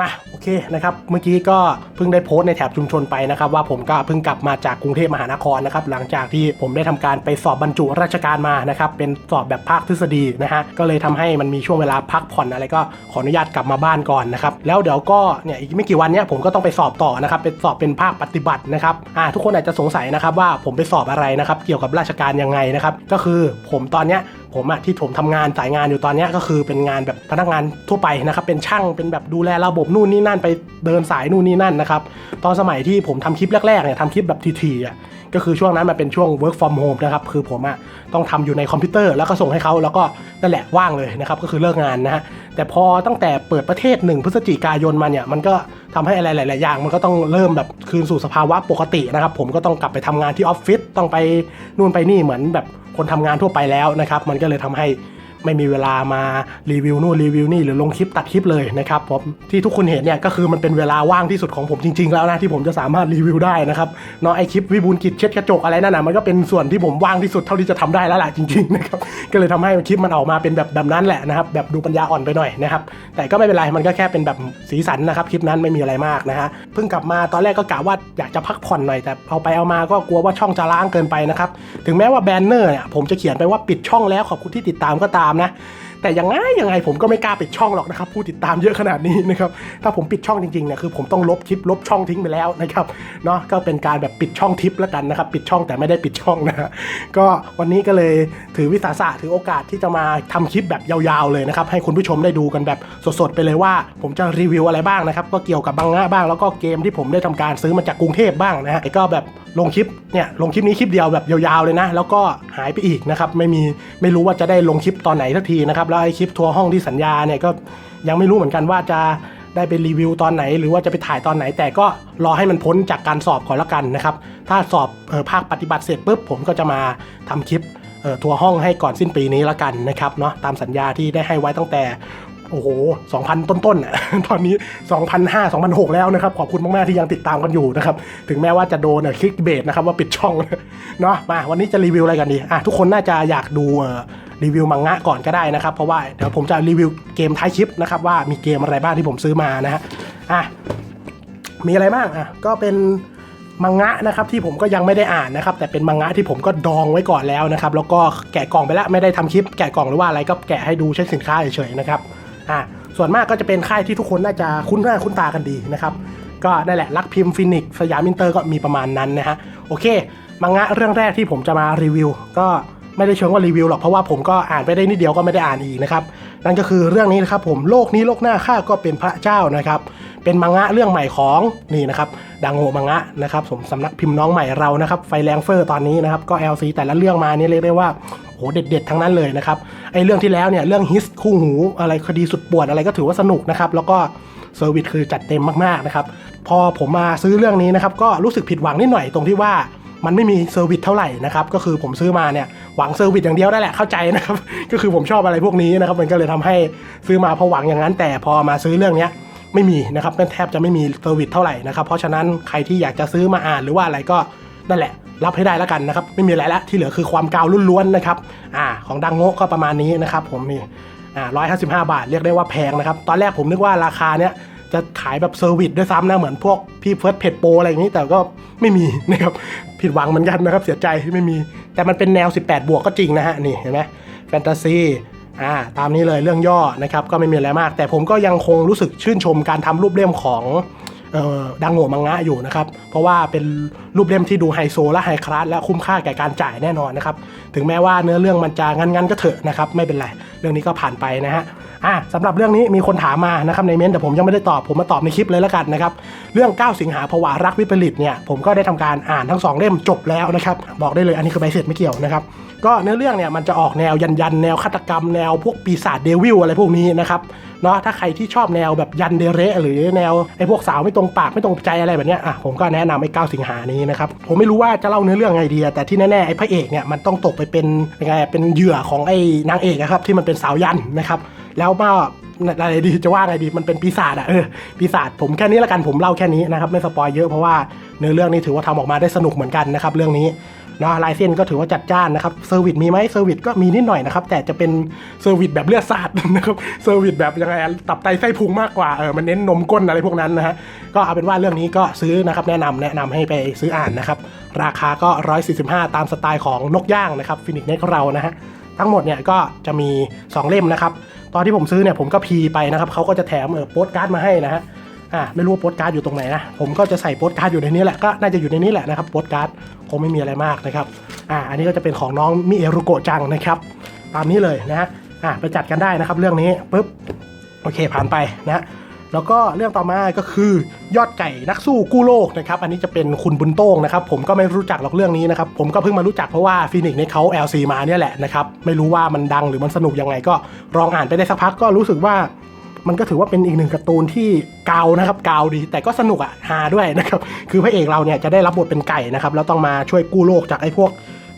มาโอเคนะครับเมื่อกี้ก็เพิ่งได้โพสต์ในแถบชุมชนไปนะครับ ว่าผมก็เพิ่งกลับมาจากกรุงเทพมหานครนะครับหลังจากที่ผมได้ทำการไปสอบบรรจุราชการมานะครับเป็นสอบแบบภาคทฤษฎีนะฮะก็เลยทำให้มันมีช่วงเวลาพักผ่อนอะไรก็ขออนุญาตกลับมาบ้านก่อนนะครับแล้วเดี๋ยวก็เนี่ยอีกไม่กี่วันเนี้ยผมก็ต้องไปสอบต่อนะครับเป็นสอบเป็นภาคปฏิบัตินะครับอ่าทุกคนอาจจะสงสัยนะครับว่าผมไปสอบอะไรนะครับเกี่ยวกับราชการยังไงนะครับก็คือผมตอนเนี้ย ผมอะที่ผมทำงานสายงานอยู่ตอนนี้ก็คือเป็นงานแบบพนักงานทั่วไปนะครับเป็นช่างเป็นแบบดูแลระบบนู่นนี่นั่นไปเดินสายนู่นนี่นั่นนะครับตอนสมัยที่ผมทำคลิปแรกๆเนี่ยทำคลิปแบบทีๆอะ ก็คือช่วงนั้นมันเป็นช่วง work from home นะครับ คือผมอะต้องทำอยู่ในคอมพิวเตอร์แล้วก็ส่งให้เขาแล้วก็นั่นแหละว่างเลยนะครับ ก็คือเลิกงานนะฮะ แต่พอตั้งแต่เปิดประเทศหนึ่งพฤศจิกายนมาเนี่ย มันก็ทำให้อะไรหลาย ๆ อย่าง มันก็ต้องเริ่มแบบคืนสู่สภาวะปกตินะครับ ผมก็ต้องกลับไปทำงานที่ออฟฟิศ ต้องไปนู่นไปนี่เหมือนแบบคนทำงานทั่วไปแล้วนะครับ มันก็เลยทำให้ ไม่มีเวลามารีวิวนู่นรีวิวนี่หรือลงคลิปตัดคลิปเลยนะครับผมที่ทุกคนเห็นเนี่ยก็คือมันเป็นเวลาว่างที่สุดของผมจริง ๆ แล้วนะที่ผมจะสามารถรีวิวได้นะครับเนาะไอคลิปวิบูลกิจเช็ดกระจกอะไรนั่นนะมันก็เป็นส่วนที่ผมว่างที่สุดเท่าที่จะทำได้แล้วล่ะจริงๆนะครับก็เลยทำให้คลิปมันออกมาเป็นแบบแบบนั้นแหละนะครับแบบดูปัญญาอ่อนไปหน่อยนะครับแต่ก็ไม่เป็นไรมันก็แค่เป็นแบบสีสันนะครับคลิปนั้นไม่มีอะไรมากนะฮะเพิ่งกลับมาตอนแรกก็กะว่าอยากจะพักผ่อนหน่อยแต่เอาไปเอามาก็กลัวว่าช่องจะล้างเกินไปนะครับถึงแม้ว่าแบนเนอร์เนี่ยผมจะเขียนไปว่าปิดช่องแล้วขอบคุณที่ติดตามก็ตามนะ แต่ยังไงยังไงผมก็ไม่กล้าปิดช่องหรอกนะครับผู้ติดตามเยอะขนาดนี้นะครับถ้าผมปิดช่องจริงๆเนี่ยคือผมต้องลบคลิปลบช่องทิ้งไปแล้วนะครับเนาะก็เป็นการแบบปิดช่องทิปแล้วกันนะครับปิดช่องแต่ไม่ได้ปิดช่องนะฮะก็วันนี้ก็เลยถือวิสาสะถือโอกาสที่จะมาทำคลิปแบบยาวๆเลยนะครับให้คุณผู้ชมได้ดูกันแบบสดๆไปเลยว่า ผมจะรีวิวอะไรบ้างนะครับก็เกี่ยวกับบางงะบ้าง แล้วก็เกมที่ผมได้ทำการซื้อมาจากกรุงเทพบ้างนะฮะก็แบบ ลงคลิปเนี่ยลงคลิปนี้คลิปเดียวแบบยาวๆเลยนะ แล้วก็หายไปอีกนะครับไม่มีไม่รู้ว่าจะได้ลงคลิปตอนไหนสักทีนะครับแล้วไอ้คลิปทัวร์ห้องที่สัญญาเนี่ยก็ยังไม่รู้เหมือนกันว่าจะได้ไปรีวิวตอนไหน หรือว่าจะไปถ่ายตอนไหน แต่ก็รอให้มันพ้นจากการสอบก่อนละกันนะครับถ้าสอบออภาคปฏิบัติเสร็จปุ๊บผมก็จะมาทำคลิปเอ่อทัวร์ห้องให้ก่อนสิ้นปีนี้ละกันนะครับเนาะตามสัญญาที่ได้ให้ไว้ตั้งแต่ โอ้โห 2,000 ต้นๆอะตอนนี้ 2,500 2,600แล้วนะครับ ขอบคุณมากๆที่ยังติดตามกันอยู่นะครับ ถึงแม้ว่าจะโดนคลิกเบสนะครับว่าปิดช่องเนาะมาวันนี้จะรีวิวอะไรกันดีอะทุกคนน่าจะอยากดูรีวิวมังงะก่อนก็ได้นะครับ เพราะว่าเดี๋ยวผมจะรีวิวเกมท้ายคลิปนะครับว่ามีเกมอะไรบ้างที่ผมซื้อมานะฮะอะมีอะไรบ้างอะก็เป็นมังงะนะครับที่ผมก็ยังไม่ได้อ่านนะครับ แต่เป็นมังงะที่ผมก็ดองไว้ก่อนแล้วนะครับ แล้วก็แกะกล่องไปแล้วไม่ได้ทำคลิปแกะกล่องหรือว่าอะไรก็แกะให้ดูเช็คสินค้าเฉยๆนะครับ อ่าส่วนมากก็จะเป็นค่ายที่ทุกคนน่าจะคุ้นหน้าคุ้นตากันดีนะครับ ก็นั่นแหละลักพิมพ์ฟินิกสยามอินเตอร์ก็มีประมาณนั้นนะฮะโอเค มังงะเรื่องแรกที่ผมจะมารีวิว ก็ไม่ได้เชิงว่ารีวิวหรอกเพราะว่าผมก็อ่านไปได้นิดเดียวก็ไม่ได้อ่านอีกนะครับ นั่นก็คือเรื่องนี้นะครับผมโลกนี้โลกหน้าข้าก็เป็นพระเจ้านะครับ เป็นมังงะเรื่องใหม่ของนี่นะครับดังโงมังงะนะครับผมสำนักพิมพ์น้องใหม่เรานะครับไฟแรงเฟอร์ตอนนี้นะครับก็ LC แต่ละเรื่องมานี่เรียกได้ว่าโหเด็ดๆทั้งนั้นเลยนะครับไอเรื่องที่แล้วเนี่ยเรื่องฮิสคู่หูอะไรคดีสุดปวดอะไรก็ถือว่าสนุกนะครับแล้วก็เซอร์วิสคือจัดเต็มมากๆนะครับพอผมมาซื้อเรื่องนี้นะครับก็รู้สึกผิดหวังนิดหน่อยตรงที่ว่า มันไม่มีเซอร์วิสเท่าไหร่นะครับก็คือผมซื้อมาเนี่ยหวังเซอร์วิสอย่างเดียวได้แหละเข้าใจนะครับก็คือผมชอบอะไรพวกนี้นะครับมันก็เลยทำให้ซื้อมาเพราะหวังอย่างนั้น แต่พอมาซื้อเรื่องเนี้ยไม่มีนะครับแทบจะไม่มีเซอร์วิสเท่าไหร่นะครับเพราะฉะนั้นใครที่อยากจะซื้อมาอ่านหรือว่าอะไรก็นั่นแหละรับให้ได้แล้วกันนะครับไม่มีอะไรละที่เหลือคือความกาวล้วนๆนะครับอ่าของดังโง่ก็ประมาณนี้นะครับผมนี่อ่าร้อยห้าสิบห้าบาทเรียกได้ว่าแพงนะครับตอนแรกผมนึกว่าราคาเนี้ย จะขายแบบเซอร์วิสด้วยซ้ำนะ เหมือนพวกพี่เฟิร์สเพจโปรอะไรอย่างนี้แต่ก็ไม่มีนะครับผิดหวังเหมือนกันนะครับ เสียใจที่ไม่มี แต่มันเป็นแนว 18 บวกก็จริงนะฮะนี่เห็นไหมแฟนตาซีอ่าตามนี้เลยเรื่องย่อนะครับก็ไม่มีอะไรมาก แต่ผมก็ยังคงรู้สึกชื่นชมการทำรูปเล่มของดังโง่มังงะอยู่นะครับ เพราะว่าเป็นรูปเล่มที่ดูไฮโซและไฮคลาสและคุ้มค่าแก่การจ่ายแน่นอนนะครับ ถึงแม้ว่าเนื้อเรื่องมันจะงันๆก็เถอะนะครับ ไม่เป็นไร เรื่องนี้ก็ผ่านไปนะฮะ อะสำหรับเรื่องนี้มีคนถามมานะครับในเม้นต์แต่ผมยังไม่ได้ตอบผมมาตอบในคลิปเลยแล้วกันนะครับเรื่อง 9 สิงหาภาวะรักวิปริตเนี่ยผมก็ได้ทำการอ่านทั้งสองเล่มจบแล้วนะครับบอกได้เลยอันนี้คือใบเสร็จไม่เกี่ยวนะครับก็เนื้อเรื่องเนี่ยมันจะออกแนวยันยันแนวฆาตกรรมแนวพวกปีศาจเดวิลอะไรพวกนี้นะครับเนาะถ้าใครที่ชอบแนวแบบยันเดเระหรือแนวไอ้พวกสาวไม่ตรงปากไม่ตรงใจอะไรแบบเนี้ยอะผมก็แนะนำไอ้9สิงหานี้นะครับผมไม่รู้ว่าจะเล่าเนื้อเรื่องไงดีแต่ที่แน่ๆไอ้พระเอกเนี่ยมันต้องตกไปเป็นยังไงเป็นเหยื่อของไอ้นางเอกอะครับที่มันเป็นสาวยันนะครับ แล้วก็อะไรดีจะว่าอะไงดีมันเป็นปีศาจอะเออปีศาจผมแค่นี้ละกันผมเล่าแค่นี้นะครับไม่สปอยเยอะเพราะว่าเนื้อเรื่องนี้ถือว่าทำออกมาได้สนุกเหมือนกันนะครับเรื่องนี้เนาะลายเส้นก็ถือว่าจัดจ้านนะครับเซอร์วิสมีไหมเซอร์วิสก็มีนิดหน่อยนะครับแต่จะเป็นเซอร์วิสแบบเลือดสาดนะครับเซอร์วิสแบบยังไงตับไตไส้พุงมากกว่าเออมันเน้นนมก้นอะไรพวกนั้นนะฮะก็เอาเป็นว่าเรื่องนี้ก็ซื้อนะครับแนะนำแนะนำให้ไปซื้ออ่านนะครับราคาก็ 145 ตามสไตล์ของนกย่างนะครับฟินิกเน็กเรานะฮะ ทั้งหมดเนี่ยก็จะมี 2 เล่มนะครับ ตอนที่ผมซื้อเนี่ยผมก็พีไปนะครับเขาก็จะแถมเออโปสการ์ดมาให้นะฮะอ่าไม่รู้โปสการ์ดอยู่ตรงไหนนะผมก็จะใส่โปสการ์ดอยู่ในนี้แหละก็น่าจะอยู่ในนี้แหละนะครับโปสการ์ดคงไม่มีอะไรมากนะครับอ่าอันนี้ก็จะเป็นของน้องมิเอรุโกะจังนะครับ ตามนี้เลยนะฮะอ่าไปจัดกันได้นะครับเรื่องนี้ปุ๊บโอเคผ่านไปนะ แล้วก็เรื่องต่อมาก็คือยอดไก่นักสู้กู้โลกนะครับอันนี้จะเป็นคุณบุญโต้งนะครับผมก็ไม่รู้จักหรอกเรื่องนี้นะครับผมก็เพิ่งมารู้จักเพราะว่าฟีนิกซ์เนี่ยเขา LC มาเนี่ยแหละนะครับไม่รู้ว่ามันดังหรือมันสนุกยังไงก็ลองอ่านไปได้สักพักก็รู้สึกว่ามันก็ถือว่าเป็นอีกหนึ่งการ์ตูนที่เกานะครับเกาดี แต่ก็สนุกอะฮาด้วยนะครับ คือพระเอกเราเนี่ยจะได้รับบทเป็นไก่นะครับ แล้วต้องมาช่วยกู้โลกจากไอ้พวก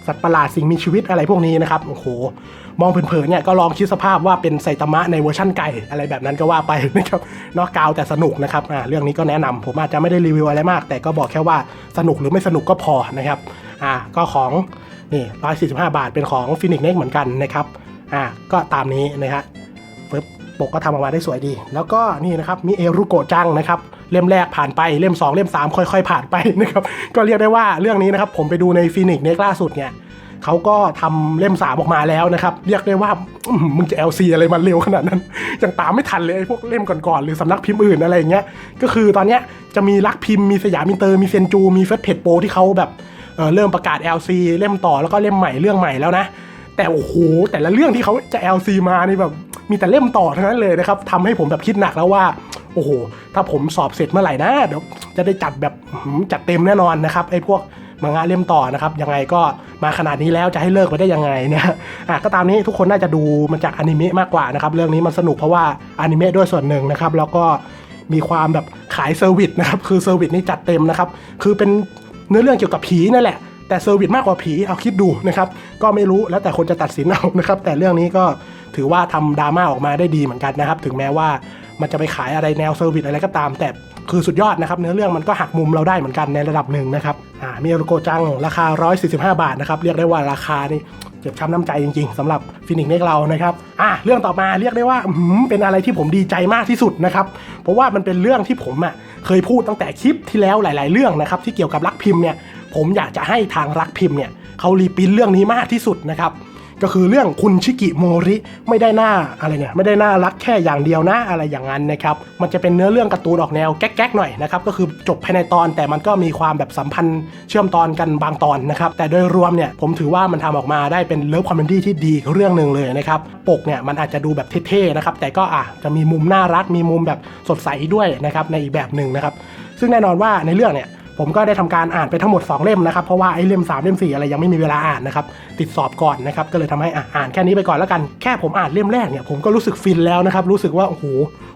สัตว์ประหลาดสิ่งมีชีวิตอะไรพวกนี้นะครับโอ้โหมองเผินๆเนี่ยก็ลองคิดสภาพว่าเป็นไซตามะในเวอร์ชั่นไก่อะไรแบบนั้นก็ว่าไปนะครับนอกกาวแต่สนุกนะครับอ่าเรื่องนี้ก็แนะนำผมอาจจะไม่ได้รีวิวอะไรมาก แต่ก็บอกแค่ว่าสนุกหรือไม่สนุกก็พอนะครับอ่าก็ของนี่145บห้าบาทเป็นของฟินิกเน็กเหมือนกันนะครับอ่าก็ตามนี้นะฮะปึ๊บปกก็ทำออกมาได้สวยดี แล้วก็นี่นะครับมีเอรุโกจังนะครับ เล่มแรกผ่านไปเล่ม 2 เล่ม 3 ค่อย ๆ ผ่านไปนะครับก็เรียกได้ว่าเรื่องนี้นะครับผมไปดูในฟีนิกเน็กล่าสุดเนี่ยเขาก็ทำเล่ม3ออกมาแล้วนะครับ เรียกได้ว่ามึงจะ LC อะไรมันเร็วขนาดนั้นยังตามไม่ทันเลยพวกเล่มก่อนๆ หรือสำนักพิมพ์อื่นอะไรอย่างเงี้ยก็คือตอนเนี้ยจะมีรักพิมพ์มีสยามอินเตอร์มีเซนจู มีเฟสเพจโปที่เขาแบบเเริ่มประกาศ LC เล่มต่อแล้วก็เล่มใหม่เรื่องใหม่แล้วนะ แต่โอ้โหแต่ละเรื่องที่เขาจะ LC มานี่แบบ มีแต่เล่มต่อเทั้งนั้นเลยนะครับทำให้ผมแบบคิดหนักแล้วว่า โอ้โห ถ้าผมสอบเสร็จเมื่อไหร่นะเดี๋ยวจะได้จัดแบบจัดเต็มแน่นอนนะครับไอ้พวกมังงะเล่มต่อนะครับยังไงก็มาขนาดนี้แล้วจะให้เลิกไปได้ยังไงเนี่ยอะก็ตามนี้ทุกคนน่าจะดูมันจากอนิเมะมากกว่านะครับเรื่องนี้มันสนุกเพราะว่าอนิเมะด้วยส่วนหนึ่งนะครับแล้วก็มีความแบบขายเซอร์วิสนะครับคือเซอร์วิสนี่จัดเต็มนะครับคือเป็นเนื้อเรื่องเกี่ยวกับผีนั่นแหละแต่เซอร์วิสมากกว่าผีเอาคิดดูนะครับก็ไม่รู้แล้วแต่คนจะตัดสินเอานะครับแต่เรื่องนี้ก็ ถือว่าทำดราม่าออกมาได้ดีเหมือนกันนะครับ ถึงแม้ว่ามันจะไปขายอะไรแนวเซอร์วิสอะไรก็ตาม แต่คือสุดยอดนะครับ เนื้อเรื่องมันก็หักมุมเราได้เหมือนกันในระดับหนึ่งนะครับอ่ามีโรโกจังราคา 145 บาทนะครับ เรียกได้ว่าราคานี่เจ็บช้ำน้ำใจจริงๆสำหรับฟินิกเนกเรานะครับอะเรื่องต่อมาเรียกได้ว่าเป็นอะไรที่ผมดีใจมากที่สุดนะครับเพราะว่ามันเป็นเรื่องที่ผมอะเคยพูดตั้งแต่คลิปที่แล้วหลาย ๆ เรื่องนะครับที่เกี่ยวกับรักพิมพ์เนี่ยผมอยากจะให้ทางรักพิมพ์เนี่ยเขารีปรินท์เรื่องนี้มากที่สุดนะครับ ก็คือเรื่องคุณชิกิโมริไม่ได้หน้าอะไรเนี่ยไม่ได้น่ารักแค่อย่างเดียวนะอะไรอย่างนั้นนะครับมันจะเป็นเนื้อเรื่องการ์ตูนออกแนวแก๊กๆหน่อยนะครับก็คือจบภายในตอนแต่มันก็มีความแบบสัมพันธ์เชื่อมตอนกันบางตอนนะครับแต่โดยรวมเนี่ยผมถือว่ามันทำออกมาได้เป็นเลิฟคอมเมดี้ที่ดีเรื่องหนึ่งเลยนะครับปกเนี่ยมันอาจจะดูแบบเท่ๆนะครับแต่ก็อะจะมีมุมน่ารักมีมุมแบบสดใสด้วยนะครับในอีกแบบหนึ่งนะครับซึ่งแน่นอนว่าในเรื่องเนี่ย ผมก็ได้ทำการอ่านไปทั้งหมด 2 เล่มนะครับ เพราะว่าไอ้เล่ม 3 เล่ม 4 อะไรยังไม่มีเวลาอ่านนะครับ ติดสอบก่อนนะครับ ก็เลยทำให้อ่านแค่นี้ไปก่อนแล้วกัน แค่ผมอ่านเล่มแรกเนี่ย ผมก็รู้สึกฟินแล้วนะครับ รู้สึกว่า โอ้โห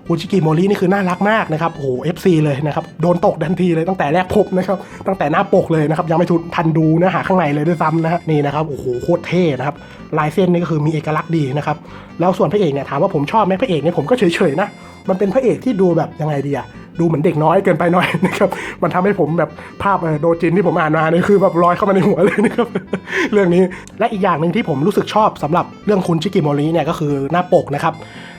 คุณชิกิโมรินี่คือน่ารักมากนะครับ โอ้โห FC เลยนะครับ โดนตกทันทีเลยตั้งแต่แรกพบนะครับ ตั้งแต่หน้าปกเลยนะครับ ยังไม่ทันดูเนื้อหาข้างในเลยด้วยซ้ำนะฮะ นี่นะครับ โอ้โหโคตรเท่นะครับ ลายเส้นนี่ก็คือมีเอกลักษณ์ดีนะครับ แล้วส่วนพระเอกเนี่ยถามว่าผมชอบไหมพระเอกเนี่ยผมก็เฉยๆนะ มันเป็นพระเอกที่ดูแบบยังไงดีอะ ดูเหมือนเด็กน้อยเกินไปหน่อยนะครับมันทำให้ผมแบบภาพโดจินที่ผมอ่านมาเนี่ยคือแบบลอยเข้ามาในหัวเลยนะครับเรื่องนี้และอีกอย่างหนึ่งที่ผมรู้สึกชอบสำหรับเรื่องคุณชิกิโมริเนี่ยก็คือหน้าปกนะครับ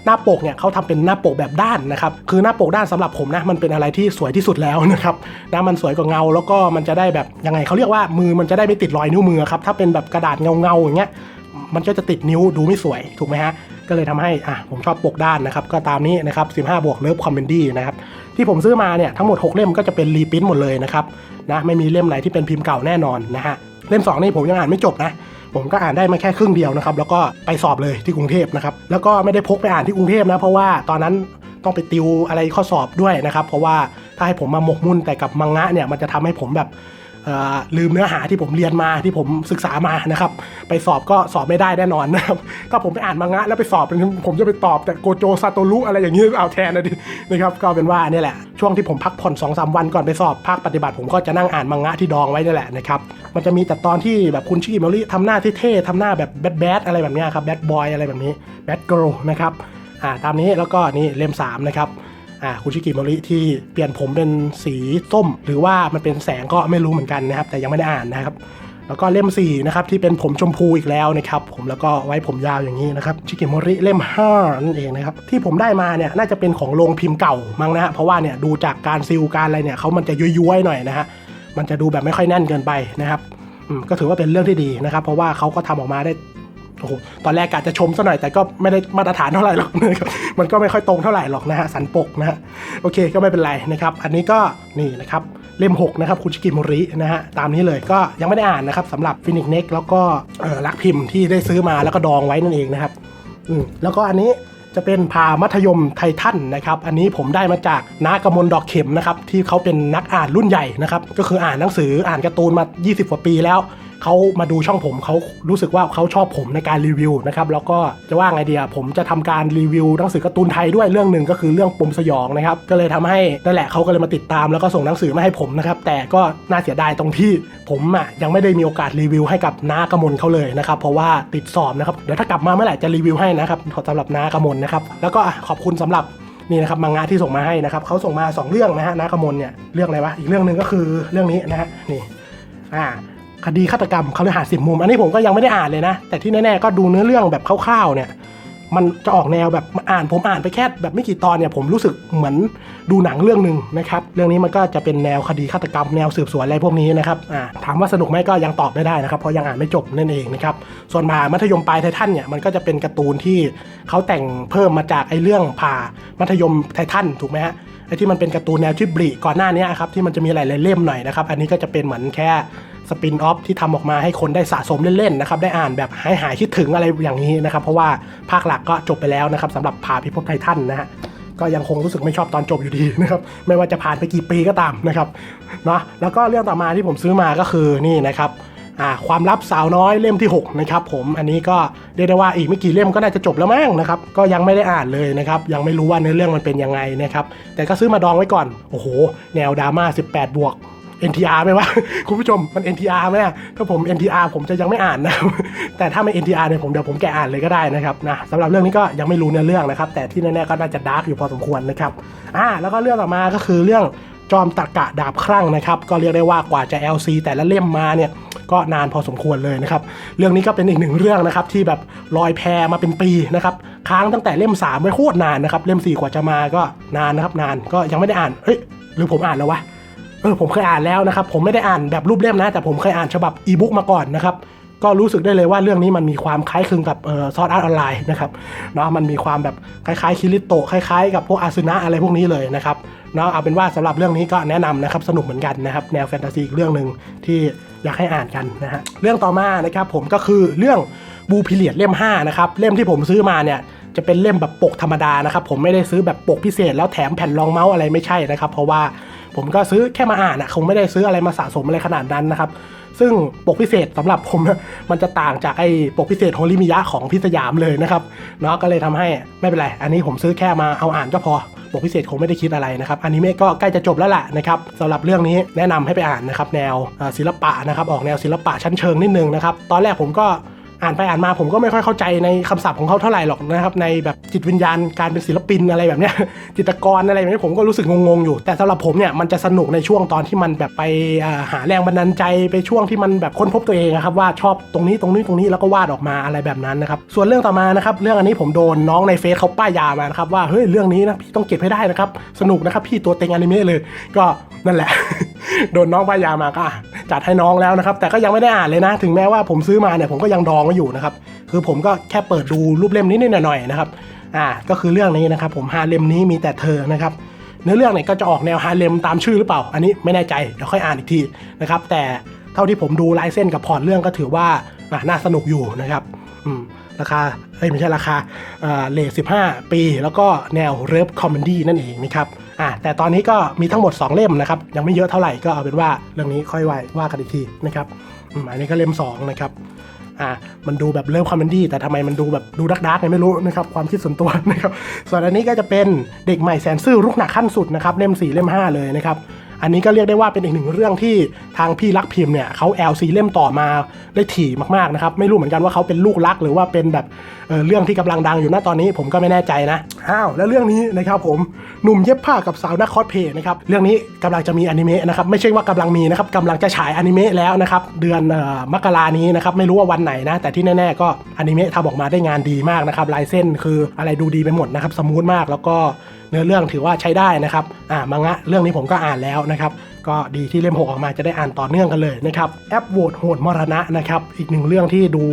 หน้าปกเนี่ยเขาทำเป็นหน้าปกแบบด้านนะครับคือหน้าปกด้านสำหรับผมนะมันเป็นอะไรที่สวยที่สุดแล้วนะครับนะมันสวยกว่าเงาแล้วก็มันจะได้แบบยังไงเขาเรียกว่ามือมันจะได้ไม่ติดรอยนิ้วมือครับถ้าเป็นแบบกระดาษเงาเงาๆอย่างเงี้ยมันก็จะติดนิ้วดูไม่สวยถูกไหมฮะ ก็เลยทำให้อะผมชอบปกด้านนะครับ ก็ตามนี้นะครับ 15 บวกเลิฟคอมเมดี้นะครับ ที่ผมซื้อมาเนี่ยทั้งหมด 6 เล่มก็จะเป็นรีพิมพ์หมดเลยนะครับนะไม่มีเล่มไหนที่เป็นพิมพ์เก่าแน่นอนนะฮะเล่ม 2 นี่ผมยังอ่านไม่จบนะผมก็อ่านได้มาแค่ครึ่งเดียวนะครับ แล้วก็ไปสอบเลยที่กรุงเทพนะครับ แล้วก็ไม่ได้พกไปอ่านที่กรุงเทพนะ เพราะว่าตอนนั้นต้องไปติวอะไรข้อสอบด้วยนะครับ เพราะว่าถ้าให้ผมมาหมกมุ่นแต่กับมังงะเนี่ยมันจะทำให้ผมแบบ ลืมเนื้อหาที่ผมเรียนมาที่ผมศึกษามานะครับ ไปสอบก็สอบไม่ได้แน่นอนนะครับถ้าผมไปอ่านมังงะแล้วไปสอบผมจะไปตอบแต่โกโจซาโตรุอะไรอย่างนี้เอาแทนนะดินะครับก็เป็นว่านี่แหละช่วงที่ผมพักผ่อน2อสวันก่อนไปสอบภาคปฏิบัติ ผมก็จะนั่งอ่านมังงะที่ดองไว้นี่แหละนะครับมันจะมีแต่ตอนที่แบบคุณชิกิมาริทำหน้าเท่ๆทำหน้าแบบแบดแบดอะไรแบบนี้ครับแบดบอยอะไรแบบนี้แบดเกิลนะครับอ่าตามนี้แล้วก็นี่เล่มสามนะครับ อ่าคุชิกิโมริที่เปลี่ยนผมเป็นสีส้ม หรือว่ามันเป็นแสงก็ไม่รู้เหมือนกันนะครับ แต่ยังไม่ได้อ่านนะครับแล้วก็เล่ม4นะครับที่เป็นผมชมพูอีกแล้วนะครับผมแล้วก็ไว้ผมยาวอย่างนี้นะครับชิกิโมริเล่ม5นั่นเองนะครับที่ผมได้มาเนี่ยน่าจะเป็นของโรงพิมพ์เก่ามั้งนะฮะเพราะว่าเนี่ยดูจากการซิลการอะไรเนี่ยเขามันจะย้วยๆหน่อยนะฮะมันจะดูแบบไม่ค่อยแน่นเกินไปนะครับก็ถือว่าเป็นเรื่องที่ดีนะครับเพราะว่าเขาก็ทำออกมาได้ โอ้โหตอนแรกกะจะชมซะหน่อยแต่ก็ไม่ได้มาตรฐานเท่าไหร่หรอกนะครับมันก็ไม่ค่อยตรงเท่าไหร่หรอกนะฮะสันปกนะฮะโอเคก็ไม่เป็นไรนะครับอันนี้ก็นี่นะครับเล่ม 6 นะครับคุณชิกิโมรินะฮะตามนี้เลยก็ยังไม่ได้อ่านนะครับสำหรับฟินิกเน็กแล้วก็รักพิมพ์ที่ได้ซื้อมาแล้วก็ดองไว้นั่นเองนะครับอืมแล้วก็อันนี้จะเป็นพามัธยมไททันนะครับ อันนี้ผมได้มาจากนากมลดอกเข็มนะครับ ที่เขาเป็นนักอ่านรุ่นใหญ่นะครับ ก็คืออ่านหนังสืออ่านการ์ตูนมา 20 กว่าปีแล้ว เขามาดูช่องผมเขารู้สึกว่าเขาชอบผมในการรีวิวนะครับแล้วก็จะว่าไงเดียผมจะทำการรีวิวหนังสือการ์ตูนไทยด้วยเรื่องหนึ่งก็คือเรื่องปมสยองนะครับก็เลยทำให้นั่นแหละเขาก็เลยมาติดตามแล้วก็ส่งหนังสือมาให้ผมนะครับแต่ก็น่าเสียดายตรงที่ผมอะยังไม่ได้มีโอกาสรีวิวให้กับน้ากมลเขาเลยนะครับเพราะว่าติดสอบนะครับเดี๋ยวถ้ากลับมาเมื่อไหร่จะรีวิวให้นะครับสำหรับน้ากมลนะครับแล้วก็ขอบคุณสำหรับนี่นะครับมังงะที่ส่งมาให้นะครับเขาส่งมา 2 เรื่องนะฮะนากมลเนี่ยเรื่องอะไรวะอีกเรื่องหนึ่งก็คือเรื่องนี้นะฮะนี่อ่า คดีฆาตกรรมเขาเลยหาสิบมุม อันนี้ผมก็ยังไม่ได้อ่านเลยนะ แต่ที่แน่ๆก็ดูเนื้อเรื่องแบบคร่าวๆเนี่ย มันจะออกแนวแบบอ่านผมอ่านไปแค่แบบไม่กี่ตอนเนี่ยผมรู้สึกเหมือนดูหนังเรื่องหนึ่งนะครับ เรื่องนี้มันก็จะเป็นแนวคดีฆาตกรรมแนวสืบสวนอะไรพวกนี้นะครับอ่าถามว่าสนุกไหมก็ยังตอบไม่ได้นะครับ เพราะยังอ่านไม่จบนั่นเองนะครับ ส่วนมามัธยมปลายไททันเนี่ยมันก็จะเป็นการ์ตูนที่เขาแต่งเพิ่มมาจากไอ้เรื่องผ่ามัธยมไททันถูกไหมฮะไอ้ที่มันเป็นการ์ตูนแนวชิบริก่อนหน้านี้ครับที่มันจะมีหลายๆเล่มหน่อยนะครับ อันนี้ก็จะเป็นเหมือนแค่ สปินออฟที่ทำออกมาให้คนได้สะสมเล่นๆนะครับได้อ่านแบบให้หายคิดถึงอะไรอย่างนี้นะครับเพราะว่าภาคหลักก็จบไปแล้วนะครับสำหรับผ่าพิภพไททันนะฮะก็ยังคงรู้สึกไม่ชอบตอนจบอยู่ดีนะครับไม่ว่าจะผ่านไปกี่ปีก็ตามนะครับเนาะแล้วก็เรื่องต่อมาที่ผมซื้อมาก็คือนี่นะครับความลับสาวน้อยเล่มที่ 6 นะครับผมอันนี้ก็เรียกได้ว่าอีกไม่กี่เล่มก็น่าจะจบแล้วมั้งนะครับก็ยังไม่ได้อ่านเลยนะครับยังไม่รู้ว่าเนื้อเรื่องมันเป็นยังไงนะครับแต่ก็ซื้อมาดองไว้ก่อนโอ้โหแนวดราม่า18 บวก NTR ไหมวะคุณผู้ชมมัน NTR ไหมถ้าผม NTR ผมจะยังไม่อ่านนะแต่ถ้าไม่ NTR เนี่ยผมเดี๋ยวผมแกะอ่านเลยก็ได้นะครับนะสำหรับเรื่องนี้ก็ยังไม่รู้เนื้อเรื่องนะครับ แต่ที่แน่ๆก็น่าจะดาร์กอยู่พอสมควรนะครับอ่าแล้วก็เรื่องต่อมาก็คือเรื่องจอมตะกะดาบครั่งนะครับ ก็เรียกได้ว่ากว่าจะ LC แต่ละเล่มมาเนี่ยก็นานพอสมควรเลยนะครับ เรื่องนี้ก็เป็นอีกหนึ่งเรื่องนะครับที่แบบลอยแพมาเป็นปีนะครับค้างตั้งแต่เล่ม 3 ไว้โคตรนานนะครับ เล่ม 4 กว่าจะมาก็นานนะครับนานก็ยังไม่ได้อ่านเฮ้ยหรือผมอ่านแล้ววะ เออผมเคยอ่านแล้วนะครับ ผมไม่ได้อ่านแบบรูปเล่มนะ แต่ผมเคยอ่านฉบับอีบุ๊กมาก่อนนะครับ ก็รู้สึกได้เลยว่าเรื่องนี้มันมีความคล้ายคลึงกับเอ่อซอสอาร์ตออนไลน์นะครับเนาะมันมีความแบบคล้ายๆคิริโตะคล้ายๆกับพวกอาซึนะอะไรพวกนี้เลยนะครับเนาะเอาเป็นว่าสำหรับเรื่องนี้ก็แนะนำนะครับสนุกเหมือนกันนะครับแนวแฟนตาซีอีกเรื่องหนึ่งที่อยากให้อ่านกันนะฮะเรื่องต่อมานะครับผมก็คือเรื่องบูพิเลียดเล่ม5นะครับเล่มที่ผมซื้อมาเนี่ยจะเป็นเล่มแบบปกธรรมดานะครับผมไม่ได้ซื้อแบบปกพิเศษแล้วแถมแผ่นรองเมาส์อะไรไม่ใช่นะครับ เพราะว่า ผมก็ซื้อแค่มาอ่านอะคงไม่ได้ซื้ออะไรมาสะสมอะไรขนาดนั้นนะครับ ซึ่งปกพิเศษสำหรับผมมันจะต่างจากไอ้ปกพิเศษโฮลิมิยะของพิสยามเลยนะครับเนาะก็เลยทำให้ไม่เป็นไร อันนี้ผมซื้อแค่มาเอาอ่านก็พอปกพิเศษคงไม่ได้คิดอะไรนะครับอนิเมะก็ใกล้จะจบแล้วแหละนะครับสำหรับเรื่องนี้แนะนำให้ไปอ่านนะครับแนวศิลปะนะครับออกแนวศิลปะชั้นเชิงนิดนึงนะครับตอนแรกผมก็ อ่านไปอ่านมาผมก็ไม่ค่อยเข้าใจในคำศัพท์ของเขาเท่าไหร่หรอกนะครับในแบบจิตวิญญาณการเป็นศิลปินอะไรแบบเนี้ยจิตกรอะไรแบบนี้ผมก็รู้สึกงงๆอยู่ แต่สำหรับผมเนี่ยมันจะสนุกในช่วงตอนที่มันแบบไปหาแรงบันดาลใจไปช่วงที่มันแบบค้นพบตัวเองนะครับว่าชอบตรงนี้ตรงนี้ตรงนี้แล้วก็วาดออกมาอะไรแบบนั้นนะครับส่วนเรื่องต่อมานะครับเรื่องอันนี้ผมโดนน้องในเฟซเขาป้ายยามานะครับว่าเฮ้ยเรื่องนี้นะพี่ต้องเก็บให้ได้นะครับสนุกนะครับพี่ตัวเต็งอนิเมะเลย ก็นั่นแหละ โดนน้องป้ายยามาก็ จัดให้น้องแล้วนะครับ แต่ก็ยังไม่ได้อ่านเลยนะ ถึงแม้ว่าผมซื้อมาเนี่ยผมก็ยังดองไว้อยู่นะครับ คือผมก็แค่เปิดดูรูปเล่มนิดๆหน่อยๆนะครับ อ่า ก็คือเรื่องนี้นะครับ ผมฮาเลมนี้มีแต่เธอนะครับเนื้อเรื่องเนี่ยก็จะออกแนวฮาเลมตามชื่อหรือเปล่า อันนี้ไม่แน่ใจ เดี๋ยวค่อยอ่านอีกทีนะครับ แต่เท่าที่ผมดูลายเส้นกับพอร์ตเรื่องก็ถือว่าน่าสนุกอยู่นะครับอืมราคาเอ้ยไม่ใช่ราคาเลทสิบห้าปี แล้วก็แนวเริฟคอมเมดี้นั่นเองนะครับ อ่าแต่ตอนนี้ก็มีทั้งหมด 2 เล่มนะครับ ยังไม่เยอะเท่าไหร่ก็เอาเป็นว่าเรื่องนี้ค่อยไว้ว่ากันอีกทีนะครับอันนี้ก็เล่ม2นะครับอ่ามันดูแบบเริ่มคอมเมดี้แต่ทำไมมันดูแบบดูดักดักเนี่ยไม่รู้นะครับความคิดส่วนตัวนะครับส่วนอันนี้ก็จะเป็นเด็กใหม่แสนซื่อรุกหนักขั้นสุดนะครับเล่ม4เล่ม5เลยนะครับ อันนี้ก็เรียกได้ว่าเป็นอีกหนึ่งเรื่องที่ทางพี่รักพิมพ์เนี่ยเขา LC เล่มต่อมาได้ถี่มากๆนะครับไม่รู้เหมือนกันว่าเขาเป็นลูกรักหรือว่าเป็นแบบเอ่อเรื่องที่กำลังดังอยู่ณตอนนี้ผมก็ไม่แน่ใจนะอ้าวแล้วเรื่องนี้นะครับผมหนุ่มเย็บผ้ากับสาวนักคอสเพย์นะครับเรื่องนี้กำลังจะมีอนิเมะนะครับไม่ใช่ว่ากำลังมีนะครับกำลังจะฉายอนิเมะแล้วนะครับเดือนออมกรานี้นะครับไม่รู้ว่าวันไหนนะแต่ที่แน่ๆก็อนิเมะทำออกมาได้งานดีมากนะครับลายเส้นคืออะไรดูดีไปหมดนะครับสมูทมากแล้วก็เนื้อเรื่องถือว่าใช้ได้นะครับอ่ามังงะเรื่องนี้ผมก็อ่านแล้วนะครับก็ดีที่เล่มหกออกมาจะได้อ่านต่อเนื่องกันเลยนะครับแอปโหวตโหดมรณะนะครับอีกหนึ่งเรื่องที่ดู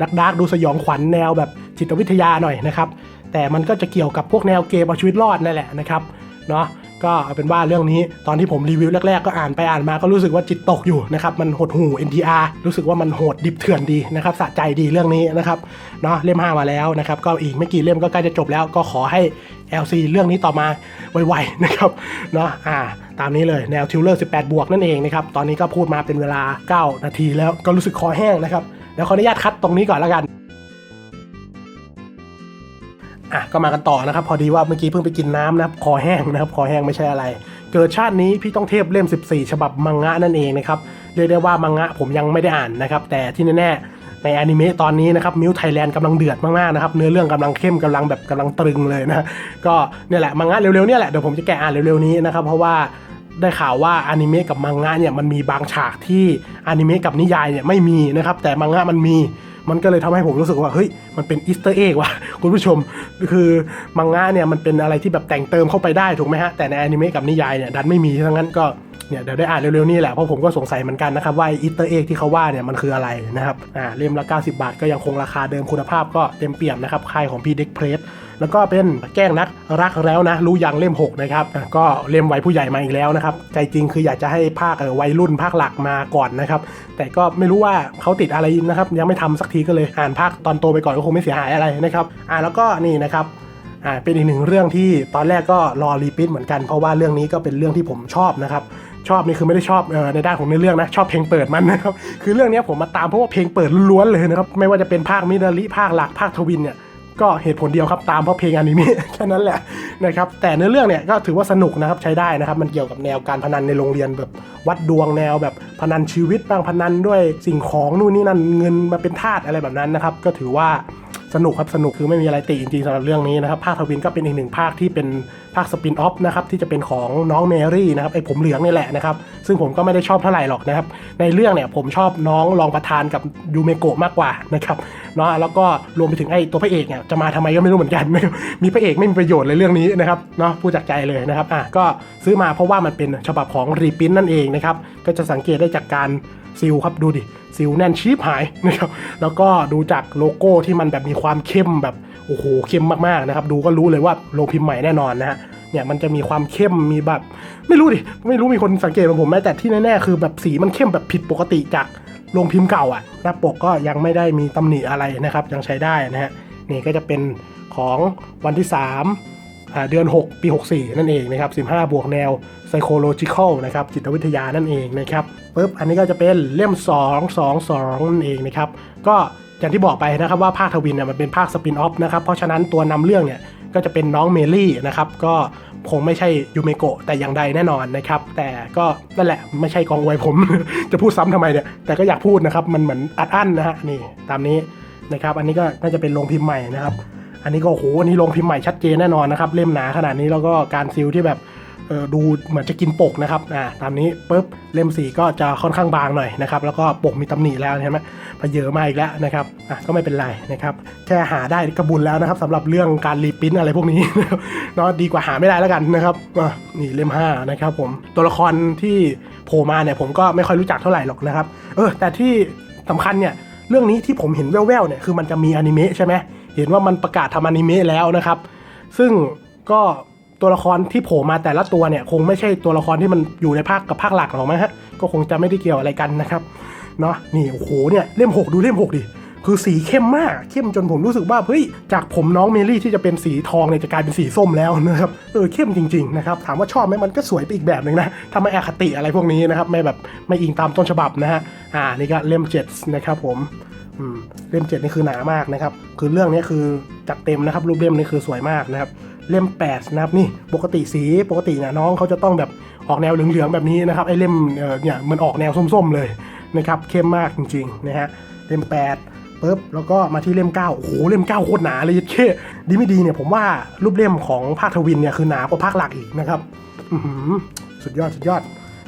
ดักดักดูสยองขวัญแนวแบบจิตวิทยาหน่อยนะครับแต่มันก็จะเกี่ยวกับพวกแนวเกมเอาชีวิตรอดนั่นแหละนะครับเนาะก็เอาเป็นว่าเรื่องนี้ตอนที่ผมรีวิวแรกๆ ก็อ่านไปอ่านมาก็รู้สึกว่าจิตตกอยู่นะครับมันหดหู NTR รู้สึกว่ามันโหดดิบเถื่อนดีนะครับสะใจดีเรื่องนี้นะครับเนาะเล่ม 5 มาแล้วนะครับก็อีกไม่กี่เล่มก็ใกล้จะจบแล้วก็ขอให้ LC เรื่องนี้ต่อมาไวๆนะครับเนาะอ่า ตามนี้เลยแนวทิวเลอร์ 18 บวกนั่นเองนะครับ ตอนนี้ก็พูดมาเป็นเวลา 9 นาทีแล้วก็รู้สึกคอแห้งนะครับเดี๋ยวขออนุญาตคัดตรงนี้ก่อนแล้วกันอะก็มากันต่อนะครับ พอดีว่าเมื่อกี้เพิ่งไปกินน้ำนะครับคอแห้งนะครับคอแห้งไม่ใช่อะไร เกิดชาตินี้พี่ต้องเทพเล่ม 14 ฉบับมังงะนั่นเองนะครับเรียกได้ว่ามังงะผมยังไม่ได้อ่านนะครับ แต่ที่แน่ๆ ในอนิเมะตอนนี้นะครับมิวไทยแลนด์กำลังเดือดมากๆนะครับเนื้อเรื่องกำลังเข้มกำลังแบบกำลังตรึงเลยนะก็เนี่ยแหละมังงะเร็วๆเนี่ยแหละเดี๋ยวผมจะแกะอ่านเร็วๆนี้นะครับเพราะว่าได้ข่าวว่าอนิเมะกับมังงะเนี่ยมันมีบางฉากที่อนิเมะกับนิยายเนี่ยไม่มีนะครับแต่มังงะมันมีมันก็เลยทำให้ผมรู้สึกว่าเฮ้ยมันเป็นอีสเตอร์เอ็กว่ะคุณผู้ชมคือมังงะเนี่ยมันเป็นอะไรที่แบบแต่งเติมเข้าไปได้ถูกไหมฮะแต่ในอนิเมะกับนิยายเนี่ยดันไม่มีทั้งนั้นก็ เนี่ยเดี๋ยวได้อ่านเร็วๆนี่แหละเพราะผมก็สงสัยเหมือนกันนะครับว่าอีสเตอร์เอกที่เขาว่าเนี่ยมันคืออะไรนะครับอ่าเล่มละ 90 บาทก็ยังคงราคาเดิมคุณภาพก็เต็มเปี่ยมนะครับค่ายของพี่เด็กเพรสแล้วก็เป็นแกล้งนักรักแล้วนะ รู้ยังเล่ม 6 นะครับ ก็เล่มวัยผู้ใหญ่มาอีกแล้วนะครับ ใจจริงคืออยากจะให้ภาคเอ่อวัยรุ่นภาคหลักมาก่อนนะครับ แต่ก็ไม่รู้ว่าเขาติดอะไรนะครับ ยังไม่ทำสักทีก็เลยอ่านภาคตอนโตไปก่อนก็คงไม่เสียหายอะไรนะครับอ่าแล้วก็นี่นะครับอ่าเป็นอีกหนึ่งเรื่องที่ตอนแรกก็รอรีพิทเหมือนกันเพราะว่าเรื่องนี้ก็เป็นเรื่องที่ผมชอบนะครับ ชอบนี่คือไม่ได้ชอบในด้านของเนื้อเรื่องนะชอบเพลงเปิดมันนะครับคือเรื่องนี้ผมมาตามเพราะว่าเพลงเปิดล้วนเลยนะครับไม่ว่าจะเป็นภาคมินาริภาคหลักภาคทวินเนี่ยก็เหตุผลเดียวครับตามเพราะเพลงอนิเมะแค่นั้นแหละนะครับแต่เนื้อเรื่องเนี่ยก็ถือว่าสนุกนะครับใช้ได้นะครับมันเกี่ยวกับแนวการพนันในโรงเรียนแบบวัดดวงแนวแบบพนันชีวิตบ้างพนันด้วยสิ่งของนู่นนี่นั่นเงินมาเป็นทาสอะไรแบบนั้นนะครับก็ถือว่า สนุกครับสนุกคือไม่มีอะไรติจริงๆสำหรับเรื่องนี้นะครับภาคทวินก็เป็นอีกหนึ่งภาคที่เป็นภาคสปินออฟนะครับที่จะเป็นของน้องเมรี่นะครับไอ้ผมเหลืองนี่แหละนะครับซึ่งผมก็ไม่ได้ชอบเท่าไหร่หรอกนะครับในเรื่องเนี่ยผมชอบน้องรองประธานกับยูเมโกะมากกว่านะครับเนาะแล้วก็รวมไปถึงไอ้ตัวพระเอกเนี่ยจะมาทำไมก็ไม่รู้เหมือนกัน มีพระเอกไม่มีประโยชน์เลยเรื่องนี้นะครับเนาะพูดจากใจเลยนะครับอะก็ซื้อมาเพราะว่ามันเป็นฉบับของรีพินนั่นเองนะครับก็จะสังเกตได้จากการซิลครับดูดิ ซิลแน่นชีพหายนะครับแล้วก็ดูจากโลโก้ที่มันแบบมีความเข้มแบบโอ้โหเข้มมากๆนะครับดูก็รู้เลยว่าโรงพิมพ์ใหม่แน่นอนนะฮะเนี่ยมันจะมีความเข้มมีแบบไม่รู้ดิไม่รู้มีคนสังเกตเหมือนผมไหมแต่ที่แน่ๆคือแบบสีมันเข้มแบบผิดปกติจากโรงพิมพ์เก่าอะหน้าปกก็ยังไม่ได้มีตำหนิอะไรนะครับยังใช้ได้นะฮะนี่ก็จะเป็นของวันที่ 3 เดือน 6 ปี 64 นั่นเองนะครับ15 บวกแนว psychological นะครับจิตวิทยานั่นเองนะครับปุ๊บอันนี้ก็จะเป็นเล่ม 2 2 2 นั่นเองนะครับก็อย่างที่บอกไปนะครับว่าภาคทวินเนี่ยมันเป็นภาคสปินออฟนะครับเพราะฉะนั้นตัวนำเรื่องเนี่ยก็จะเป็นน้องเมลี่นะครับก็คงไม่ใช่ยูเมโกะแต่อย่างใดแน่นอนนะครับ แต่ก็นั่นแหละไม่ใช่กองอวยผม จะพูดซ้ำทำไมเนี่ยแต่ก็อยากพูดนะครับมันเหมือนอัดอั้นนะฮะนี่ตามนี้นะครับ อันนี้ก็น่าจะเป็นโรงพิมพ์ใหม่นะครับ อันนี้ก็โหอันนี้ลงพิมพ์ใหม่ชัดเจนแน่นอนนะครับ เล่มหนาขนาดนี้แล้วก็การซิลที่แบบดูเหมือนจะกินปกนะครับอ่าตามนี้ปุ๊บเล่มสีก็จะค่อนข้างบางหน่อยนะครับ แล้วก็ปกมีตำหนิแล้วเห็นไหมพเยอะมาอีกแล้วนะครับอะก็ไม่เป็นไรนะครับ แค่หาได้กระบุญแล้วนะครับสำหรับเรื่องการรีปริ้นอะไรพวกนี้เนาะดีกว่าหาไม่ได้แล้วกันนะครับอะนี่เล่ม5นะครับผมตัวละครที่โผล่มาเนี่ยผมก็ไม่ค่อยรู้จักเท่าไหร่หรอกนะครับ เออแต่ที่สำคัญเนี่ยเรื่องนี้ที่ผมเห็นแว่วๆเนี่ยคือมันจะมีอนิเมะใช่ไหม เห็นว่ามันประกาศทำอนิเมะแล้วนะครับ ซึ่งก็ตัวละครที่โผล่มาแต่ละตัวเนี่ย คงไม่ใช่ตัวละครที่มันอยู่ในภาคกับภาคหลักหรอกมั้งฮะก็คงจะไม่ได้เกี่ยวอะไรกันนะครับเนาะนี่โอ้โหเนี่ยเล่ม 6 ดูเล่ม 6 ดิ คือสีเข้มมาก เข้มจนผมรู้สึกว่าเฮ้ยจากผมน้องเมลี่ที่จะเป็นสีทองเนี่ยจะกลายเป็นสีส้มแล้วนะครับเออเข้มจริงๆนะครับถามว่าชอบไหมมันก็สวยไปอีกแบบหนึ่งนะถ้าไม่อคติอะไรพวกนี้นะครับไม่แบบไม่อิงตามต้นฉบับนะฮะอ่านี่ก็เล่มเจ็ดนะครับผม เล่มเจ็ดนี่คือหนามากนะครับ คือเรื่องนี้คือจัดเต็มนะครับ รูปเล่มนี่คือสวยมากนะครับ เล่ม8นะครับนี่ปกติสีปกติเนี่ยน้องเขาจะต้องแบบออกแนวเหลืองๆแบบนี้นะครับไอ้เล่มเนี่ยมันออกแนวส้มๆเลยนะครับเข้มมากจริงๆนะฮะเล่ม8ปุ๊บแล้วก็มาที่เล่ม9โอ้โหเล่ม9โคตรหนาเลยยัดเข้ดีไม่ดีเนี่ยผมว่ารูปเล่มของภาคทวินเนี่ยคือหนากว่าภาคหลักอีกนะครับอื้อหือสุดยอดสุดยอด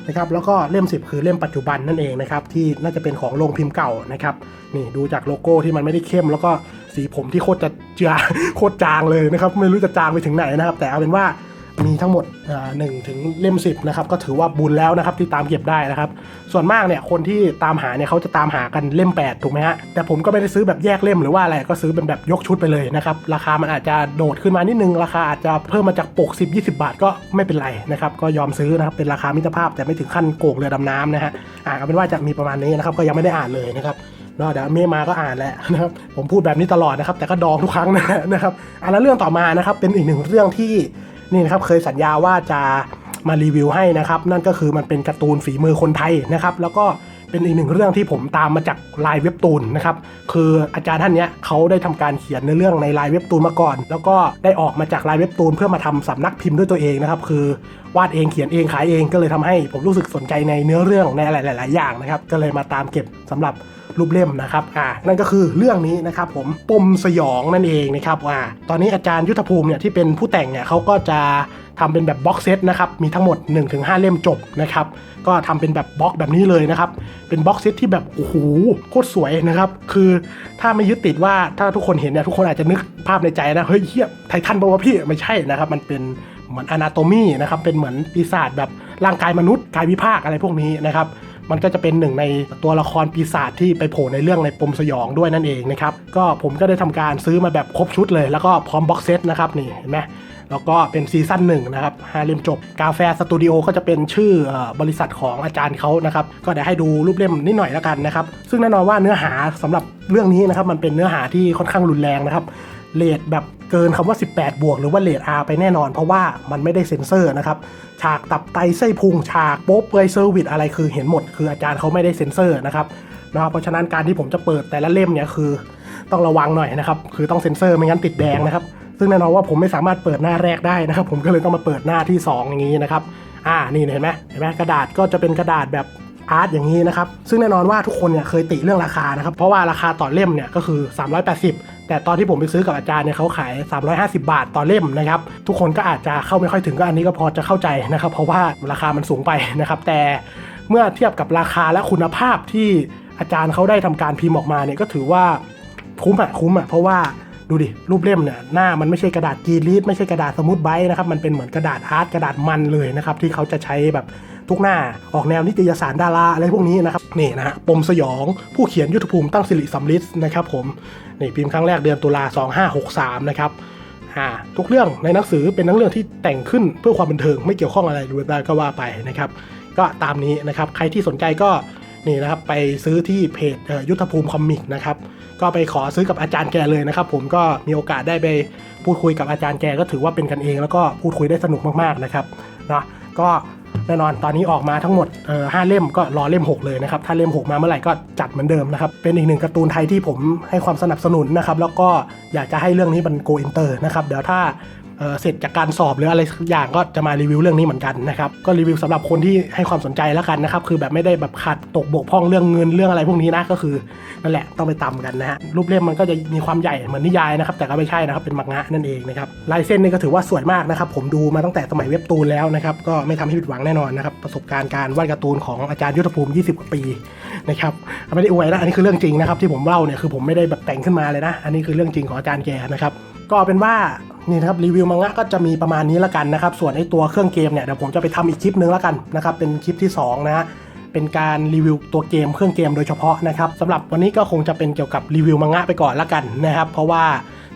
นะครับแล้วก็เล่ม 10 คือเล่มปัจจุบันนั่นเองนะครับที่น่าจะเป็นของโรงพิมพ์เก่านะครับนี่ดูจากโลโก้ที่มันไม่ได้เข้ม แล้วก็สีผมที่โคตรจะเจือโคตรจางเลยนะครับไม่รู้จะจางไปถึงไหนนะครับ แต่เอาเป็นว่า มีทั้งหมดหนึ่งถึงเล่ม 10นะครับก็ถือว่าบุญแล้วนะครับที่ตามเก็บได้นะครับ ส่วนมากเนี่ยคนที่ตามหาเนี่ยเขาจะตามหากันเล่ม 8 ถูกไหมฮะแต่ผมก็ไม่ได้ซื้อแบบแยกเล่มหรือว่าอะไรก็ซื้อเป็นแบบยกชุดไปเลยนะครับราคามันอาจจะโดดขึ้นมานิดนึงราคาอาจจะเพิ่มมาจากปก 10 20 บาทก็ไม่เป็นไรนะครับก็ยอมซื้อนะครับเป็นราคามิตรภาพ แต่ไม่ถึงขั้นโกงเรือดำน้ำนะฮะอ่าเอาเป็นว่าจะมีประมาณนี้นะครับก็ยังไม่ได้อ่านเลยนะครับเนาะเดี๋ยวเมย์มาก็อ่านแหละนะครับผมพูดแบบนี้ตลอดนะครับแต่ก็ดองทุกครั้งนะนะครับอะแล้วเรื่องต่อมานะครับเป็นอีกหนึ่งเรื่องที่ นี่นะครับเคยสัญญาว่าจะมารีวิวให้นะครับ นั่นก็คือมันเป็นการ์ตูนฝีมือคนไทยนะครับ แล้วก็เป็นอีกหนึ่งเรื่องที่ผมตามมาจากลายเว็บตูนนะครับ คืออาจารย์ท่านเนี้ยเขาได้ทำการเขียนในอเรื่องในลายเว็บตูนมาก่อน แล้วก็ได้ออกมาจากลายเว็บตูนเพื่อมาทำสำนักพิมพ์ด้วยตัวเองนะครับ คือวาดเองเขียนเองขายเองก็เลยทำให้ผมรู้สึกสนใจในเนื้อเรื่องในหลาย ๆ อย่างนะครับ ก็เลยมาตามเก็บสำหรับ รูปเล่มนะครับอ่านั่นก็คือเรื่องนี้นะครับผมปมสยองนั่นเองนะครับว่าตอนนี้อาจารย์ยุทธภูมิเนี่ยที่เป็นผู้แต่งเนี่ยเขาก็จะทำเป็นแบบบ็อกเซตนะครับ มีทั้งหมด 1-5 เล่มจบนะครับ ก็ทำเป็นแบบบล็อกแบบนี้เลยนะครับ เป็นบ็อกเซตที่แบบ โอ้โห โคตรสวยนะครับ คือถ้าไม่ยึดติดว่าถ้าทุกคนเห็นเนี่ยทุกคนอาจจะนึกภาพในใจนะ เฮ้ยเฮียไททันบอกว่าพี่ ไม่ใช่นะครับ มันเป็นเหมือนอนาโตมีนะครับ เป็นเหมือนปีศาจแบบร่างกายมนุษย์กายวิภาคอะไรพวกนี้นะครับ มันก็จะเป็นหนึ่งในตัวละครปีศาจที่ไปโผล่ในเรื่องในปมสยองด้วยนั่นเองนะครับก็ผมก็ได้ทำการซื้อมาแบบครบชุดเลย แล้วก็พร้อมบ็อกเซตนะครับนี่เห็นไหมแล้วก็เป็นซีซั่นหนึ่งนะครับห้าเลมจบ กาแฟสตูดิโอก็จะเป็นชื่อบริษัทของอาจารย์เขานะครับ ก็เดี๋ยวให้ดูรูปเล่มนิดหน่อยแล้วกันนะครับ ซึ่งแน่นอนว่าเนื้อหาสำหรับเรื่องนี้นะครับ มันเป็นเนื้อหาที่ค่อนข้างรุนแรงนะครับ เลทแบบเกินคำว่า 18 บวก หรือว่าเลท R ไปแน่นอน เพราะว่ามันไม่ได้เซ็นเซอร์นะครับ ฉากตับไตไส้พุง ฉากโป๊บเปยเซอร์วิสอะไรคือเห็นหมด คืออาจารย์เขาไม่ได้เซ็นเซอร์นะครับนะครับเพราะฉะนั้นการที่ผมจะเปิดแต่ละเล่มเนี่ยคือ ต้องระวังหน่อยนะครับ คือต้องเซ็นเซอร์ไม่งั้นติดแดงนะครับ ซึ่งแน่นอนว่าผมไม่สามารถเปิดหน้าแรกได้นะครับ ผมก็เลยต้องมาเปิดหน้าที่ 2 อย่างนี้นะครับ อ่า นี่เห็นไหมเห็นไหมกระดาษก็จะเป็นกระดาษแบบอาร์ตอย่างนี้นะครับ ซึ่งแน่นอนว่าทุกคนเนี่ยเคยติเรื่องราคานะครับ เพราะว่าราคาต่อเล่มเนี่ยก็คือ 380 แต่ตอนที่ผมไปซื้อกับอาจารย์เนี่ยเขาขาย 350 บาทต่อเล่มนะครับทุกคนก็อาจจะเข้าไม่ค่อยถึงก็อันนี้ก็พอจะเข้าใจนะครับ เพราะว่าราคามันสูงไปนะครับแต่เมื่อเทียบกับราคาและคุณภาพที่อาจารย์เขาได้ทำการพิมพ์ออกมาเนี่ยก็ถือว่าคุ้มอะคุ้มอะเพราะว่าดูดิรูปเล่มเนี่ยหน้ามันไม่ใช่กระดาษกรีนลีดไม่ใช่กระดาษสมูทไบนะครับมันเป็นเหมือนกระดาษอาร์ตกระดาษมันเลยนะครับที่เขาจะใช้แบบ ทุกหน้า ออกแนวนิตยสารดาราอะไรพวกนี้นะครับนี่นะฮะปมสยอง ผู้เขียนยุทธภูมิตั้งสิริสำลิดนะครับผมนี่พิมพ์ครั้งแรกเดือนตุลา2563 นะครับอ่าทุกเรื่องในหนังสือเป็นหนังเรื่องที่แต่งขึ้นเพื่อความบันเทิงไม่เกี่ยวข้องอะไรด้วยก็ว่าไปนะครับก็ตามนี้นะครับใครที่สนใจก็นี่นะครับไปซื้อที่เพจยุทธภูมิคอมิกนะครับก็ไปขอซื้อกับอาจารย์แกเลยนะครับ ผมก็มีโอกาสได้ไปพูดคุยกับอาจารย์แกก็ถือว่าเป็นกันเอง แล้วก็พูดคุยได้สนุกมากๆนะครับนะก็ แน่นอนตอนนี้ออกมาทั้งหมดห้าเล่มก็รอเล่ม 6 เลยนะครับ ถ้าเล่ม 6 มาเมื่อไหร่ก็จัดเหมือนเดิมนะครับ เป็นอีกหนึ่งการ์ตูนไทยที่ผมให้ความสนับสนุนนะครับ แล้วก็อยากจะให้เรื่องนี้มันโกอินเตอร์นะครับ เดี๋ยวถ้า เออเสร็จจากการสอบหรืออะไรสักอย่างก็จะมารีวิวเรื่องนี้เหมือนกันนะครับก็รีวิวสำหรับคนที่ให้ความสนใจแล้วกันนะครับคือแบบไม่ได้แบบขาดตกบกพร่องเรื่องเงินเรื่องอะไรพวกนี้นะก็คือนั่นแหละต้องไปตำกันนะฮะรูปเล่มมันก็จะมีความใหญ่เหมือนนิยายนะครับแต่ก็ไม่ใช่นะครับเป็นมังงะนั่นเองนะครับลายเส้นนี่ก็ถือว่าสวยมากนะครับผมดูมาตั้งแต่สมัยเว็บตูนแล้วนะครับก็ไม่ทำให้ผิดหวังแน่นอนนะครับประสบการณ์การวาดการ์ตูนของอาจารย์ยุทธภูมิ 20 กว่าปีนะครับไม่ได้อวยนะอันนี้คือเรื่องจริงนะครับที่ผมเล่าเนี่ยคือผมไม่ได้แบบแต่งขึ้นมาเลยนะ อันนี้คือเรื่องจริงของอาจารย์แกนะครับก็เป็นว่า นี่นะครับรีวิวมังงะก็จะมีประมาณนี้ละกันนะครับ ส่วนไอ้ตัวเครื่องเกมเนี่ยเดี๋ยวผมจะไปทำอีกคลิปนึงละกันนะครับเป็นคลิปที่สองนะฮะเป็นการรีวิวตัวเกมเครื่องเกมโดยเฉพาะนะครับสำหรับวันนี้ก็คงจะเป็นเกี่ยวกับรีวิวมังงะไปก่อนละกันนะครับ เพราะว่า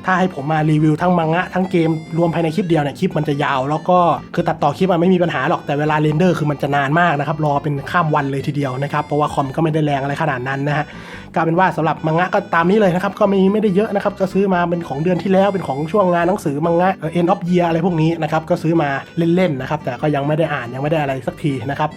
ถ้าให้ผมมารีวิวทั้งมังงะทั้งเกมรวมภายในคลิปเดียวเนี่ยคลิปมันจะยาว แล้วก็คือตัดต่อคลิปมันไม่มีปัญหาหรอกแต่เวลาเรนเดอร์คือมันจะนานมากนะครับรอเป็นข้ามวันเลยทีเดียวนะครับเพราะว่าคอมก็ไม่ได้แรงอะไรขนาดนั้นนะฮะก็เป็นว่าสำหรับมังงะก็ตามนี้เลยนะครับก็ไม่ไม่ได้เยอะนะครับก็ซื้อมาเป็นของเดือนที่แล้วเป็นของช่วงงานหนังสือมังงะเอ็นออฟเยียอะไรพวกนี้นะครับก็ซื้อมาเล่นๆนะครับแต่ก็ยังไม่ได้อ่านยังไม่ได้อะไรสักทีนะครับ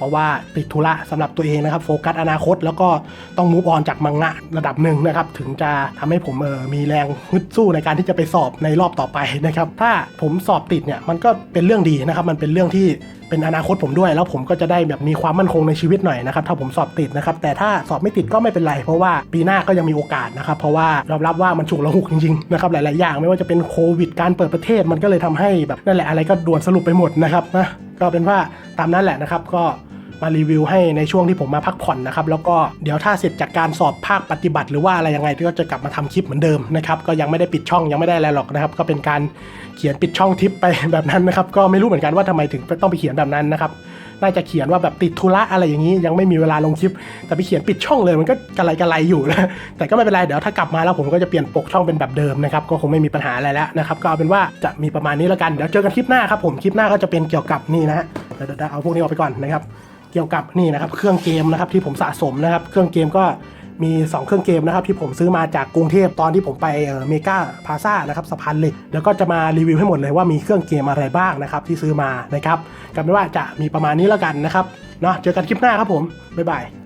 เพราะว่าติดธุระสำหรับตัวเองนะครับโฟกัสอนาคต แล้วก็ต้องมูฟออนจากมังงะระดับหนึ่งนะครับถึงจะทำให้ผมเออมีแรงฮึดสู้ในการที่จะไปสอบในรอบต่อไปนะครับถ้าผมสอบติดเนี่ยมันก็เป็นเรื่องดีนะครับมันเป็นเรื่องที่เป็นอนาคตผมด้วยแล้วผมก็จะได้แบบมีความมั่นคงในชีวิตหน่อยนะครับถ้าผมสอบติดนะครับแต่ถ้าสอบไม่ติดก็ไม่เป็นไร เพราะว่าปีหน้าก็ยังมีโอกาสนะครับเพราะว่ายอมรับว่ามันฉุกละหุกจริงๆนะครับหลายๆอย่างไม่ว่าจะเป็นโควิดการเปิดประเทศมันก็เลยทำให้แบบนั่นแหละอะไรก็ด่วนสรุปไปหมดนะครับนะก็เป็นว่าตามนั้นแหละนะครับก็ มารีวิวให้ในช่วงที่ผมมาพักผ่อนนะครับแล้วก็เดี๋ยวถ้าเสร็จจากการสอบภาคปฏิบัติ หรือว่าอะไรยังไงก็จะกลับมาทำคลิปเหมือนเดิมนะครับก็ยังไม่ได้ปิดช่องยังไม่ได้อะไรหรอกนะครับก็เป็นการเขียนปิดช่องทิปไปแบบนั้นนะครับก็ไม่รู้เหมือนกันว่าทำไมถึงต้องไปเขียนแบบนั้นนะครับน่าจะเขียนว่าแบบติดธุระอะไรอย่างนี้ยังไม่มีเวลาลงคลิป แต่ไปเขียนปิดช่องเลยมันก็กระไรกระไรอยู่นะแต่ก็ไม่เป็นไรเดี๋ยวถ้ากลับมาแล้วผมก็จะเปลี่ยนปกช่องเป็นแบบเดิมนะครับก็คงไม่มีปัญหาอะไรแล้วนะครับก็เอาเป็นว่าจะมีประมาณนี้แล้วกันเดี๋ยวเจอกันคลิปหน้าครับผมคลิปหน้าก็จะเป็นเกี่ยวกับนี่นะฮะเดี๋ยวเอาพวกนี้ออกไปก่อนนะครับ เกี่ยวกับนี่นะครับเครื่องเกมนะครับที่ผมสะสมนะครับ เครื่องเกมก็มี 2 เครื่องเกมนะครับที่ผมซื้อมาจากกรุงเทพตอนที่ผมไปเมกาพาซ่านะครับสะพานเหล็กแล้วก็จะมารีวิวให้หมดเลยว่ามีเครื่องเกมอะไรบ้างนะครับที่ซื้อมานะครับกันไม่ว่าจะมีประมาณนี้แล้วกันนะครับเนาะเจอกันคลิปหน้าครับผมบ๊ายบาย